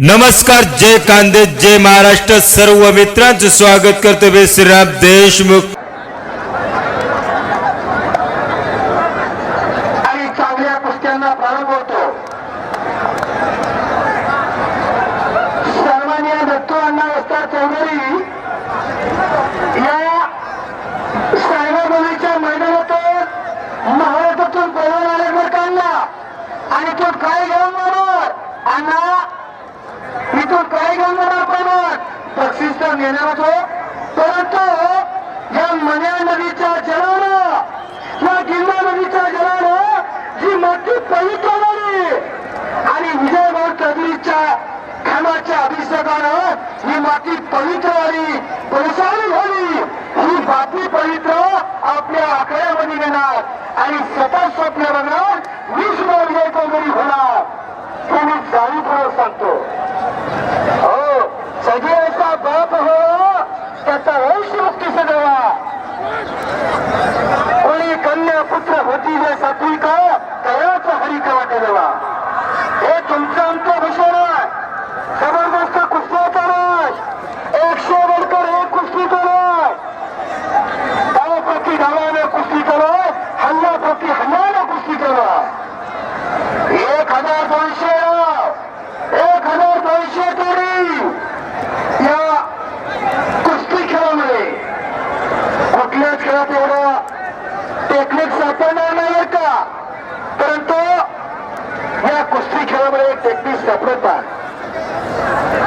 नमस्कार जय कांदे जय महाराष्ट्र सर्व मित्रांचं स्वागत करतो मी श्रीराम देशमुख. आणि चांगल्या कुस्त्यांना प्रारंभ होतो. सन्मान्य दत्तू अण्णा चौधरी या मैदानातून महाराष्ट्रातून काढला आणि तो काय घेऊन बरोबर अण्णा इथून काय घेऊन जाणार पण घेणार होतो परंतु या मन्या नदीच्या जलानं या गिरणा नदीच्या जलानं जी माती पवित्र झाली आणि विजयभाऊ चौधरीच्या खानाच्या अभिषेकानं ही माती पवित्र झाली प्रसारी झाली. ही माती पवित्र आपल्या आकड्यामध्ये घेणार आणि स्वतः स्वप्न बघणार विश्व विजय चौधरी होणार. हे मी जाणीवपूर्वक सांगतो. तुमचं आमचं भूषण आहे जबरदस्त कुस्त्याचा राज एकशे वर्कर एक कुस्ती करो डावाप्रती डावाने कुस्ती करो हल्ल्याप्रती हल्ल्याने कुस्ती करो एक हजार दोनशे या कुस्ती खेळामध्ये एक टेक्निक सापडत आहे